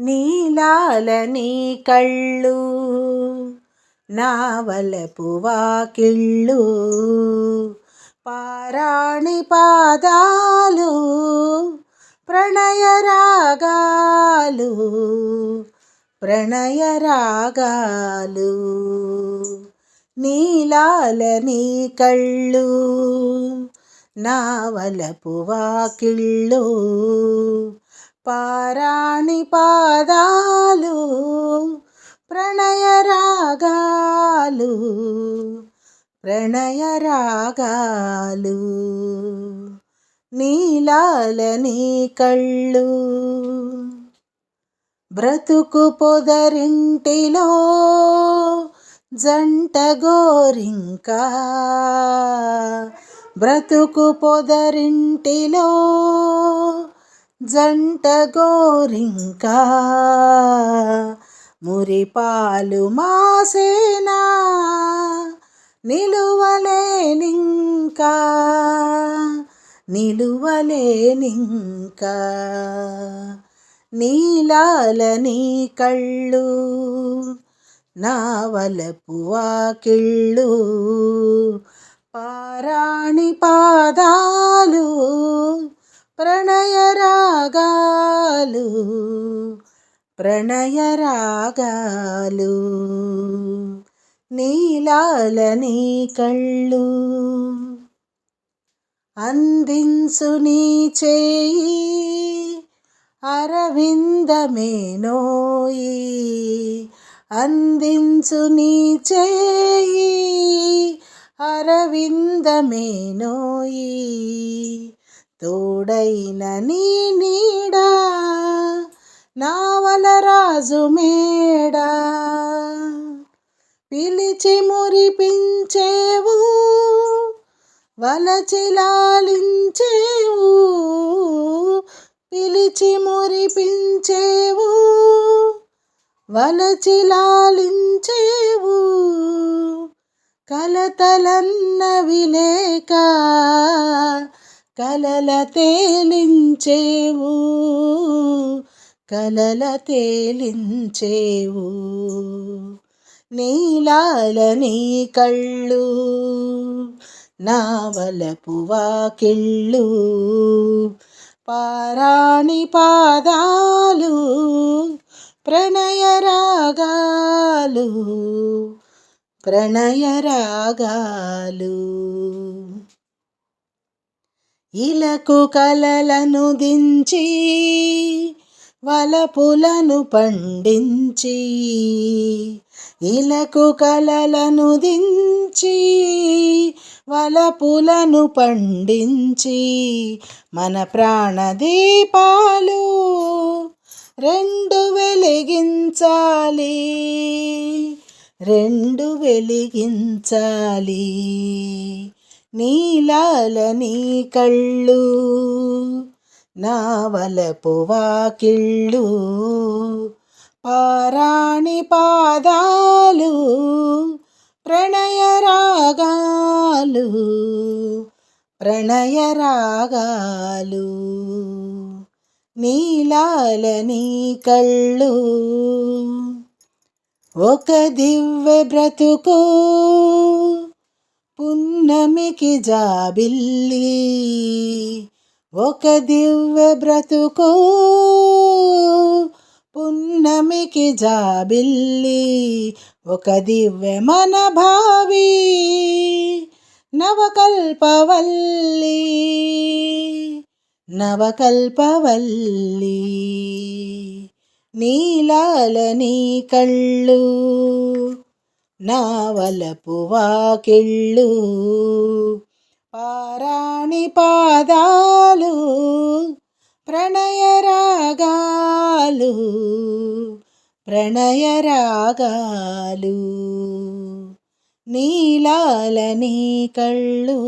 నీలాల నీ కళ్ళు నావలపు వాకిళ్ళు పారాణి పాదాలు ప్రణయ రాగాలు ప్రణయ రాగాలు. నీలాలని కళ్ళు నావలపు వాకిళ్ళు పారాణి పాదాలు ప్రణయ రాగాలు ప్రణయ రాగాలు నీలాలని కళ్ళు. బ్రతుకు పొదరింటిలో జంట గోరింకా బ్రతుకు పొదరింటిలో జంట గోరింకా. మురిపాలు మాసేనా నిలువలేనింకా. నిలువలేనింకా. నీలాల నీ కళ్ళు నా వలపు వాకిళ్ళు. పారాణి పాదాలు ప్రణ రాగాలు ప్రణయ రాగాలు నీలాలని కళ్ళు అందించు నీ చేయి అరవిందమేనోయి అందించు నీ చేయి అరవిందమేనోయి తోడైన నీ నీడా నావల రాజు మేడా. పిలిచి మురిపించేవు వలచిలాలించేవు పిలిచి మురిపించేవు వలచిలాలించేవు కలతలన్నవి లేక కలల తేలించేవు కలల తేలించేవు. నీలాల నీ కళ్ళు నావలపు వాకిళ్ళు పారాణి పాదాలు ప్రణయ రాగాలు ప్రణయ రాగాలు. ఇలకు కలలను దించి వలపులను పండించి ఇలకు కలలను దించి వలపులను పండించి మన ప్రాణదీపాలు రెండు వెలిగించాలి రెండు వెలిగించాలి. నీలాల నీ కళ్ళు నావలపు వాకిళ్ళు పారాణి పాదాలు ప్రణయ రాగాలు ప్రణయ రాగాలు నీలాలని కళ్ళు. ఒక దివ్య బ్రతుకు పున్నమికి జాబిల్లి ఒక దివ్య బ్రతుకు. పున్నమికి జాబిల్లి ఒక దివ్య మన భావి నవకల్పవల్లి నవకల్పవల్లి నీలాలని కళ్ళు. నావలపు వాకిళ్ళు పారాణి పాదాలు ప్రణయరాగాలు ప్రణయరాగాలు ప్రణయ రాగాలు నీలాలని కళ్ళు.